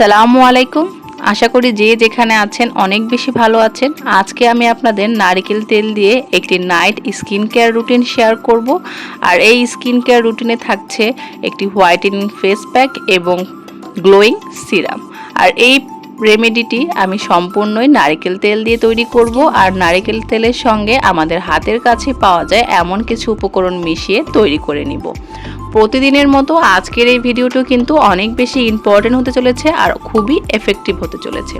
সালামু আলাইকুম। আশা করি যে যেখানে আছেন অনেক বেশি ভালো আছেন। আজকে আমি আপনাদের নারিকেল তেল দিয়ে একটি night skin care routine share করব। আর এই স্কিন কেয়ার রুটিনে থাকছে একটি হোয়াইটেনিং ফেস প্যাক এবং গ্লোয়িং সিরাম। আর এই রেমেডিটি আমি সম্পূর্ণই নারিকেল তেল দিয়ে তৈরি করব। আর নারিকেল তেলের সঙ্গে আমাদের হাতের কাছে পাওয়া যায় এমন কিছু উপকরণ মিশিয়ে তৈরি করে নিব। প্রতিদিনের মতো আজকের এই ভিডিওটি কিন্তু অনেক বেশি ইম্পর্টেন্ট হতে চলেছে আর খুবই এফেক্টিভ হতে চলেছে।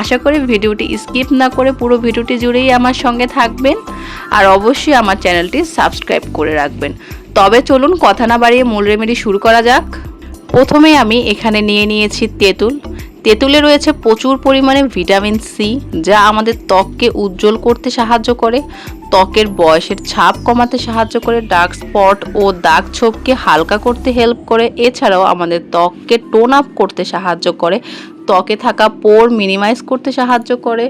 আশা করি ভিডিওটি স্কিপ না করে পুরো ভিডিওটি জুড়েই আমার সঙ্গে থাকবেন আর অবশ্যই আমার চ্যানেলটি সাবস্ক্রাইব করে রাখবেন। তবে চলুন কথা না বাড়িয়ে মূল রেমেডি শুরু করা যাক। প্রথমে আমি এখানে নিয়ে নিয়েছি তেঁতুল। তেঁতুলে রয়েছে প্রচুর পরিমাণে ভিটামিন সি যা আমাদের ত্বককে উজ্জ্বল করতে সাহায্য করে। ত্বকের বয়সের ছাপ কমাতে সাহায্য করে। ডার্ক স্পট ও দাগ ছোপকে হালকা করতে হেল্প করে। এছাড়াও আমাদের ত্বককে টোন আপ করতে সাহায্য করে। ত্বকে থাকা পোর মিনিমাইজ করতে সাহায্য করে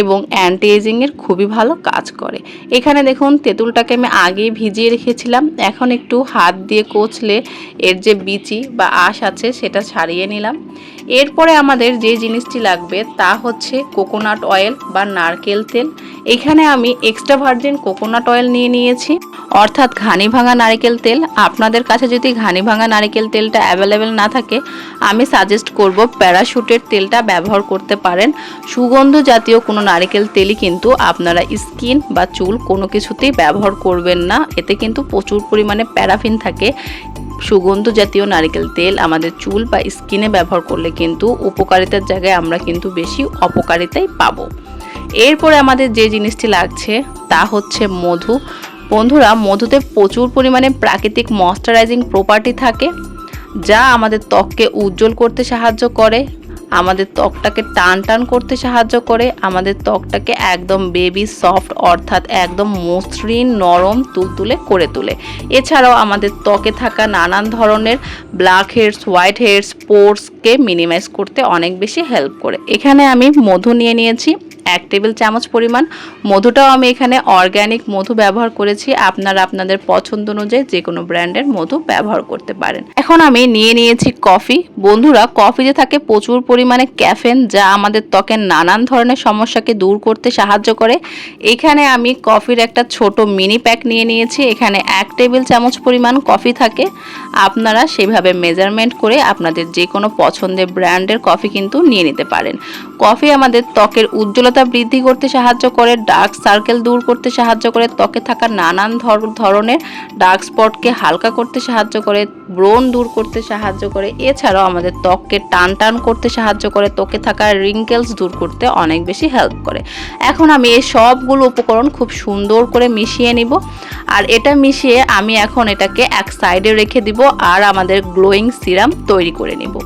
এবং অ্যান্টি এজিংয়ের খুবই ভালো কাজ করে। এখানে দেখুন, তেঁতুলটাকে আমি আগেই ভিজিয়ে রেখেছিলাম। এখন একটু হাত দিয়ে কোচলে এর যে বিচি বা আঁশ আছে, সেটা ছাড়িয়ে নিলাম। এরপরে আমাদের যে জিনিসটি লাগবে তা হচ্ছে কোকোনাট অয়েল বা নারকেল তেল। এখানে আমি এক্সট্রা ভার্জিন কোকোনাট অয়েল নিয়ে নিয়েছি। অর্থাৎ ঘানি ভাঙা নারকেল তেল। আপনাদের কাছে যদি ঘানি ভাঙা নারকেল তেলটা অ্যাভেলেবেল না থাকে, আমি সাজেস্ট করব প্যারাশুটের তেলটা ব্যবহার করতে পারেন। সুগন্ধ জাতীয় কোনো নারকেল তেলই কিন্তু আপনারা স্কিন বা চুল কোনো কিছুতেই ব্যবহার করবেন না। এতে কিন্তু প্রচুর পরিমাণে প্যারাফিন থাকে। সুগন্ধ জাতীয় নারিকেল তেল আমাদের চুল বা স্কিনে ব্যবহার করলে কিন্তু উপকারিতার জায়গায় আমরা কিন্তু বেশি অপকারিতাই পাবো। এরপরে আমাদের যে জিনিসটি লাগছে তা হচ্ছে মধু। বন্ধুরা, মধুতে প্রচুর পরিমাণে প্রাকৃতিক ময়শ্চারাইজিং প্রপার্টি থাকে, যা আমাদের ত্বককে উজ্জ্বল করতে সাহায্য করে। আমাদের ত্বকটাকে টান টান করতে সাহায্য করে, আমাদের ত্বকটাকে একদম বেবি সফট অর্থাৎ একদম মসৃণ, নরম, তুলতুলে করে তোলে। এছাড়াও আমাদের ত্বকে থাকা নানান ধরনের ব্ল্যাক হেডস হোয়াইট হেডস পোর্সকে মিনিমাইজ করতে অনেক বেশি হেল্প করে। এখানে আমি মধু নিয়ে নিয়েছি। এক টেবিল চামচ পরিমাণ। মধুটাও আমি এখানে অর্গ্যানিক মধু ব্যবহার করেছি। আপনারা আপনাদের পছন্দ অনুযায়ী যে কোনো ব্র্যান্ডের মধু ব্যবহার করতে পারেন। এখন আমি নিয়ে নিয়েছি কফি। বন্ধুরা, কফিতে থাকে প্রচুর পরিমাণে ক্যাফেন যা আমাদের ত্বকের নানান ধরনের সমস্যাকে দূর করতে সাহায্য করে। এখানে আমি কফির একটা ছোট মিনি প্যাক নিয়ে নিয়েছি। এখানে এক টেবিল চামচ পরিমাণ কফি থাকে। আপনারা সেভাবে মেজারমেন্ট করে আপনাদের যে কোনো পছন্দের ব্র্যান্ডের কফি কিন্তু নিয়ে নিতে পারেন। কফি আমাদের ত্বকের উজ্জ্বলতা বৃদ্ধি করতে সাহায্য করে, ডার্ক সার্কেল দূর করতে সাহায্য করে, ত্বকে থাকা নানান ধর- ধরনের ডার্ক স্পটকে হালকা করতে সাহায্য করে, ব্রণ দূর করতে সাহায্য করে। এছাড়াও আমাদের ত্বককে টান টান করতে সাহায্য করে, ত্বকে থাকা রিঙ্কেলস দূর করতে অনেক বেশি হেল্প করে। এখন আমি এই সবগুলো উপকরণ খুব সুন্দর করে মিশিয়ে নিব। আর এটা মিশিয়ে আমি এখন এটাকে এক সাইডে রেখে দিব আর আমাদের গ্লোয়িং সিরাম তৈরি করে নিব।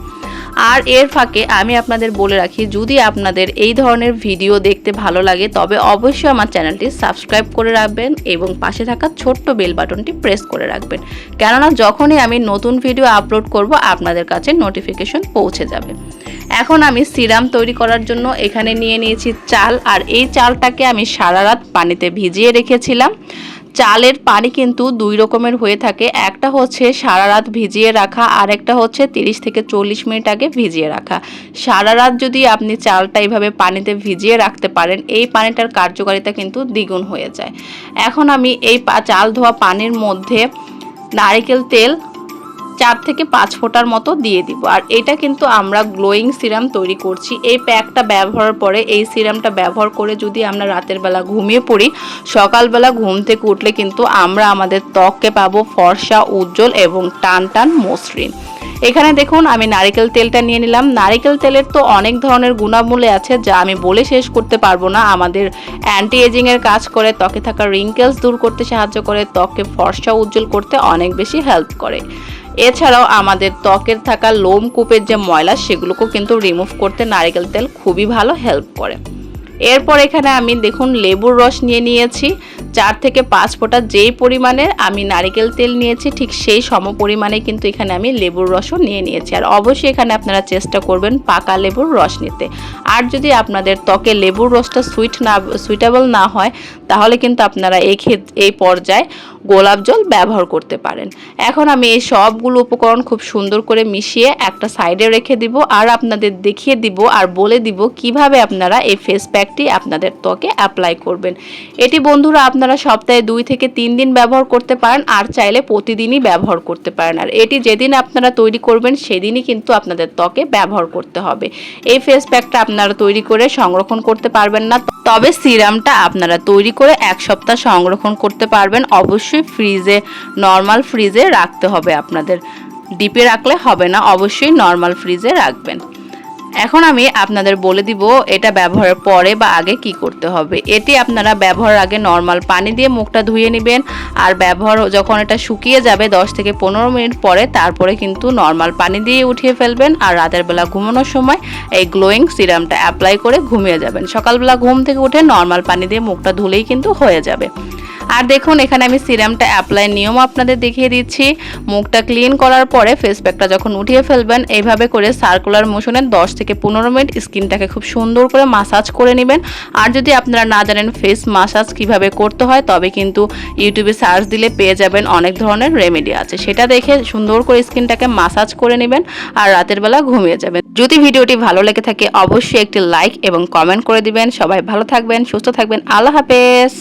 আর এর ফাঁকে আমি আপনাদের বলে রাখি, যদি আপনাদের এই ধরনের ভিডিও দেখতে ভালো লাগে, তবে অবশ্যই আমার চ্যানেলটি সাবস্ক্রাইব করে রাখবেন এবং পাশে থাকা ছোট্ট বেল বাটনটি প্রেস করে রাখবেন। কেননা যখনই আমি নতুন ভিডিও আপলোড করব, আপনাদের কাছে নোটিফিকেশন পৌঁছে যাবে। এখন আমি সিরাম তৈরি করার জন্য এখানে নিয়ে নিয়েছি চাল, আর এই চালটাকে আমি সারা রাত পানিতে ভিজিয়ে রেখেছিলাম। চালের পানি কিন্তু দুই রকমের হয়ে থাকে। একটা হচ্ছে সারা রাত ভিজিয়ে রাখা আর একটা হচ্ছে তিরিশ থেকে চল্লিশ মিনিট আগে ভিজিয়ে রাখা। সারা রাত যদি আপনি চালটা এইভাবে পানিতে ভিজিয়ে রাখতে পারেন, এই পানিটার কার্যকারিতা কিন্তু দ্বিগুণ হয়ে যায়। এখন আমি এই চাল ধোয়া পানির মধ্যে নারিকেল তেল চার থেকে পাঁচ ফোঁটার মতো দিয়ে দিব। আর এটা কিন্তু আমরা গ্লোয়িং সিরাম তৈরি করছি। এই প্যাকটা ব্যবহারের পরে, এই সিরামটা ব্যবহার করে যদি আমরা রাতের বেলা ঘুমিয়ে পড়ি, সকালবেলা ঘুম থেকে উঠলে কিন্তু আমরা আমাদের ত্বককে পাবো ফর্সা, উজ্জ্বল এবং টান টান মসৃণ। এখানে দেখুন, আমি নারিকেল তেলটা নিয়ে নিলাম। নারিকেল তেলের তো অনেক ধরনের গুণামূল্য আছে যা আমি বলে শেষ করতে পারব না। আমাদের অ্যান্টি এজিংয়ের কাজ করে, ত্বকে থাকা রিঙ্কেলস দূর করতে সাহায্য করে, ত্বককে ফর্সা, উজ্জ্বল করতে অনেক বেশি হেল্প করে। এছাড়াও আমাদের ত্বকের থাকা লোম কূপের যে ময়লা, সেগুলোকেও কিন্তু রিমুভ করতে নারিকেল তেল খুবই ভালো হেল্প করে। এরপর এখানে আমি দেখুন লেবুর রস নিয়ে নিয়েছি। চার থেকে পাঁচ ফোঁটা যেই পরিমাণে আমি নারিকেল তেল নিয়েছি, ঠিক সেই সম পরিমাণে কিন্তু এখানে আমি লেবুর রসও নিয়ে নিয়েছি। আর অবশ্যই এখানে আপনারা চেষ্টা করবেন পাকা লেবুর রস নিতে। আর যদি আপনাদের ত্বকে লেবুর রসটা সুইট না সুইটেবল না হয় তাহলে কিন্তু আপনারা এই ক্ষেত, এই পর্যায়ে গোলাপ জল ব্যবহার করতে পারেন। এখন আমি এই সবগুলো উপকরণ খুব সুন্দর করে মিশিয়ে একটা সাইডে রেখে দিব আর আপনাদের দেখিয়ে দিব আর বলে দিব কীভাবে আপনারা এই ফেস প্যাকটি আপনাদের ত্বকে অ্যাপ্লাই করবেন। এটি বন্ধুরা আপনারা সপ্তাহে দুই থেকে তিন দিন ব্যবহার করতে পারেন আর চাইলে প্রতিদিনই ব্যবহার করতে পারেন। আর এটি যেদিন আপনারা তৈরি করবেন সেদিনই কিন্তু আপনাদের ত্বকে ব্যবহার করতে হবে। এই ফেস প্যাকটা আপনারা তৈরি করে সংরক্ষণ করতে পারবেন না, তবে সিরামটা আপনারা তৈরি করে এক সপ্তাহ সংরক্ষণ করতে পারবেন। অবশ্যই ফ্রিজে নর্মাল ফ্রিজে রাখতে হবে আপনাদের। ডিপে রাখলে হবে না, অবশ্যই নর্মাল ফ্রিজে রাখবেন। এখন আমি আপনাদের বলে দিব এটা ব্যবহারের পরে বা আগে কি করতে হবে। এটি আপনারা ব্যবহার আগে নর্মাল পানি দিয়ে মুখটা ধুয়ে নেবেন আর ব্যবহার যখন এটা শুকিয়ে যাবে 10 থেকে পনেরো মিনিট পরে তারপরে কিন্তু নর্মাল পানি দিয়ে উঠিয়ে ফেলবেন আর রাতের বেলা ঘুমানোর সময় এই গ্লোয়িং সিরামটা অ্যাপ্লাই করে ঘুমিয়ে যাবেন। সকালবেলা ঘুম থেকে উঠে নর্মাল পানি দিয়ে মুখটা ধুলেই কিন্তু হয়ে যাবে। আর দেখুন, এখানে আমি সিরামটা অ্যাপ্লাই নিয়ম আপনাদের দেখিয়ে দিচ্ছি। মুখটা ক্লিন করার পরে ফেস প্যাকটা যখন উঠিয়ে ফেলবেন, এইভাবে করে সার্কুলার মোশনে 10 থেকে পনেরো মিনিট স্কিনটাকে খুব সুন্দর করে মাসাজ করে নেবেন। আর যদি আপনারা না জানেন ফেস মাসাজ কীভাবে করতে হয়, তবে কিন্তু ইউটিউবে সার্চ দিলে পেয়ে যাবেন অনেক ধরনের রেমেডি আছে। সেটা দেখে সুন্দর করে স্কিনটাকে মাসাজ করে নেবেন আর রাতের বেলা ঘুমিয়ে যাবেন। যদি ভিডিওটি ভালো লেগে থাকে, অবশ্যই একটি লাইক এবং কমেন্ট করে দিবেন। সবাই ভালো থাকবেন, সুস্থ থাকবেন। আল্লাহ হাফেজ।